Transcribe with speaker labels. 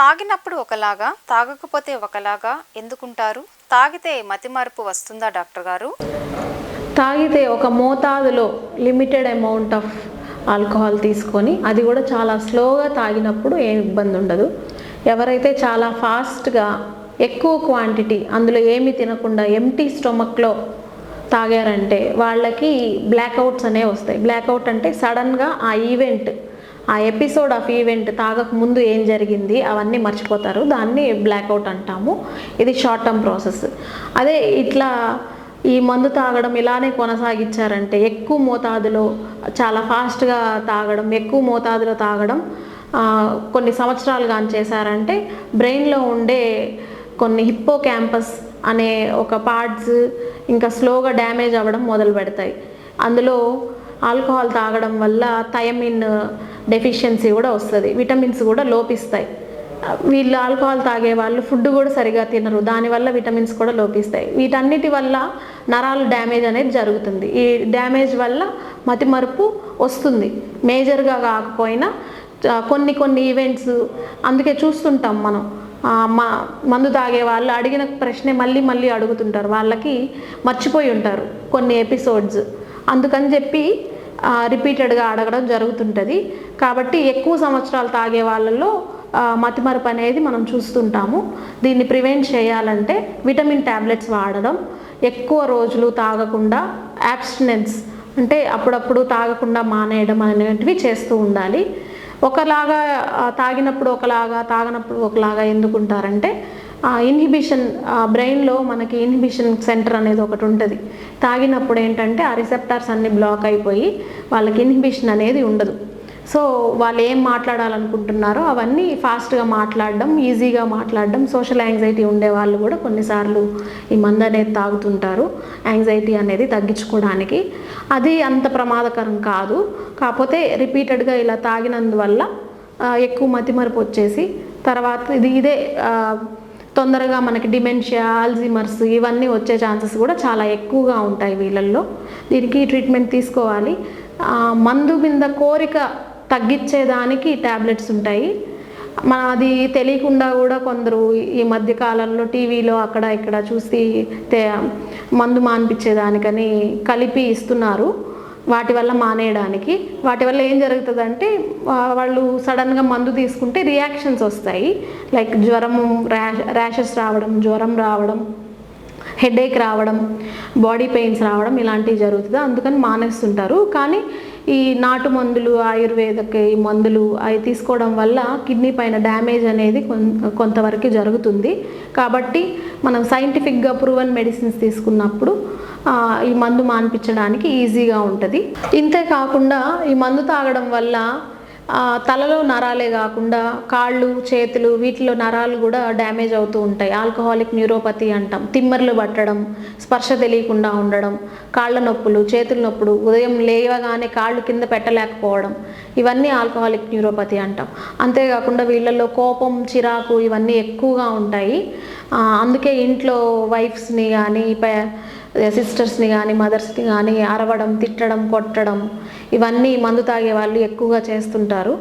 Speaker 1: తాగినప్పుడు ఒకలాగా తాగకపోతే ఒకలాగా ఎందుకుంటారు? తాగితే మతిమరుపు వస్తుందా డాక్టర్ గారు?
Speaker 2: తాగితే ఒక మోతాదులో లిమిటెడ్ అమౌంట్ ఆఫ్ ఆల్కహాల్ తీసుకొని అది కూడా చాలా స్లోగా తాగినప్పుడు ఏం ఇబ్బంది ఉండదు. ఎవరైతే చాలా ఫాస్ట్గా ఎక్కువ క్వాంటిటీ అందులో ఏమి తినకుండా ఎంటీ స్టొమక్లో తాగారంటే వాళ్ళకి బ్లాక్అవుట్స్ అనేవి వస్తాయి. బ్లాక్అవుట్ అంటే సడన్గా ఆ ఈవెంట్ ఆ ఎపిసోడ్ ఆఫ్ ఈవెంట్ తాగక ముందు ఏం జరిగింది అవన్నీ మర్చిపోతారు. దాన్ని బ్లాక్అవుట్ అంటాము. ఇది షార్ట్ టర్మ్ ప్రాసెస్ అదే ఇట్లా ఈ మందు తాగడం ఇలానే కొనసాగించారంటే ఎక్కువ మోతాదులో చాలా ఫాస్ట్గా తాగడం ఎక్కువ మోతాదులో తాగడం కొన్ని సంవత్సరాలుగా చేశారంటే బ్రెయిన్లో ఉండే కొన్ని హిప్పో క్యాంపస్ అనే ఒక పార్ట్స్ ఇంకా స్లోగా డ్యామేజ్ అవ్వడం మొదలు పెడతాయి. అందులో ఆల్కహాల్ తాగడం వల్ల థయమిన్ డెఫిషియన్సీ కూడా వస్తుంది విటమిన్స్ కూడా లోపిస్తాయి. వీళ్ళు ఆల్కహాల్ తాగే వాళ్ళు ఫుడ్ కూడా సరిగా తినరు దానివల్ల విటమిన్స్ కూడా లోపిస్తాయి. వీటన్నిటి వల్ల నరాలు డ్యామేజ్ అనేది జరుగుతుంది. ఈ డ్యామేజ్ వల్ల మతిమరుపు వస్తుంది. మేజర్గా కాకపోయినా కొన్ని కొన్ని ఈవెంట్స్ అందుకే చూస్తుంటాం మనం. మా మందు తాగే వాళ్ళు అడిగిన ప్రశ్నే మళ్ళీ మళ్ళీ అడుగుతుంటారు. వాళ్ళకి మర్చిపోయి ఉంటారు కొన్ని ఎపిసోడ్స్ అందుకని చెప్పి రిపీటెడ్గా అడగడం జరుగుతుంటుంది. కాబట్టి ఎక్కువ సంవత్సరాలు తాగే వాళ్ళల్లో మతిమరపు మతిమరుపు అనేది మనం చూస్తుంటాము. దీన్ని ప్రివెంట్ చేయాలంటే విటమిన్ ట్యాబ్లెట్స్ వాడడం ఎక్కువ రోజులు తాగకుండా యాబ్స్టినెన్స్ అంటే అప్పుడప్పుడు తాగకుండా మానేయడం అనేటివి చేస్తూ ఉండాలి. ఒకలాగా తాగినప్పుడు ఒకలాగా తాగనప్పుడు ఒకలాగా ఎందుకుంటారంటే ఇన్హిబిషన్ బ్రెయిన్లో మనకి ఇన్హిబిషన్ సెంటర్ అనేది ఒకటి ఉంటుంది. తాగినప్పుడు ఏంటంటే ఆ రిసెప్టార్స్ అన్ని బ్లాక్ అయిపోయి వాళ్ళకి ఇన్హిబిషన్ అనేది ఉండదు. సో వాళ్ళు ఏం మాట్లాడాలనుకుంటున్నారో అవన్నీ ఫాస్ట్గా మాట్లాడడం ఈజీగా మాట్లాడడం సోషల్ యాంగ్జైటీ ఉండే వాళ్ళు కూడా కొన్నిసార్లు ఈ మందు అనేది తాగుతుంటారు. యాంగ్జైటీ అనేది తగ్గించుకోవడానికి. అది అంత ప్రమాదకరం కాదు. కాకపోతే రిపీటెడ్గా ఇలా తాగినందువల్ల ఎక్కువ మతిమరుపు వచ్చేసి తర్వాత ఇది ఇదే తొందరగా మనకి డిమెన్షియా ఆల్జిమర్స్ ఇవన్నీ వచ్చే ఛాన్సెస్ కూడా చాలా ఎక్కువగా ఉంటాయి వీళ్ళల్లో. దీనికి ట్రీట్మెంట్ తీసుకోవాలి. మందు మీద కోరిక తగ్గించేదానికి ట్యాబ్లెట్స్ ఉంటాయి. మన అది తెలియకుండా కూడా కొందరు ఈ మధ్య కాలంలో టీవీలో అక్కడ ఇక్కడ చూసి తే- మందు మాన్పించేదానికని కలిపి ఇస్తున్నారు. వాటి వల్ల మానేయడానికి. వాటి వల్ల ఏం జరుగుతుందంటే వాళ్ళు సడన్గా మందు తీసుకుంటే రియాక్షన్స్ వస్తాయి. లైక్ జ్వరం ర్యాష్ ర్యాషెస్ రావడం జ్వరం రావడం హెడేక్ రావడం బాడీ పెయిన్స్ రావడం ఇలాంటివి జరుగుతుంది. అందుకని మానేస్తుంటారు. కానీ ఈ నాటు మందులు ఆయుర్వేదక ఈ మందులు అవి తీసుకోవడం వల్ల కిడ్నీ పైన డ్యామేజ్ అనేది కొంతవరకు జరుగుతుంది. కాబట్టి మనం సైంటిఫిక్గా ప్రూవన్ మెడిసిన్స్ తీసుకున్నప్పుడు ఈ మందు మాన్పించడానికి ఈజీగా ఉంటుంది. ఇంతే కాకుండా ఈ మందు తాగడం వల్ల తలలో నరాలే కాకుండా కాళ్ళు చేతులు వీటిలో నరాలు కూడా డ్యామేజ్ అవుతూ ఉంటాయి. ఆల్కహాలిక్ న్యూరోపతి అంటాం. తిమ్మర్లు పట్టడం స్పర్శ తెలియకుండా ఉండడం కాళ్ళ నొప్పులు చేతుల నొప్పులు ఉదయం లేవగానే కాళ్ళు కింద పెట్టలేకపోవడం ఇవన్నీ ఆల్కహాలిక్ న్యూరోపతి అంటాం. అంతేకాకుండా వీళ్ళల్లో కోపం చిరాకు ఇవన్నీ ఎక్కువగా ఉంటాయి. అందుకే ఇంట్లో వైఫ్స్ని కానీ సిస్టర్స్ని కానీ మదర్స్ని కానీ అరవడం తిట్టడం కొట్టడం ఇవన్నీ మందు తాగే వాళ్ళు ఎక్కువగా చేస్తుంటారు.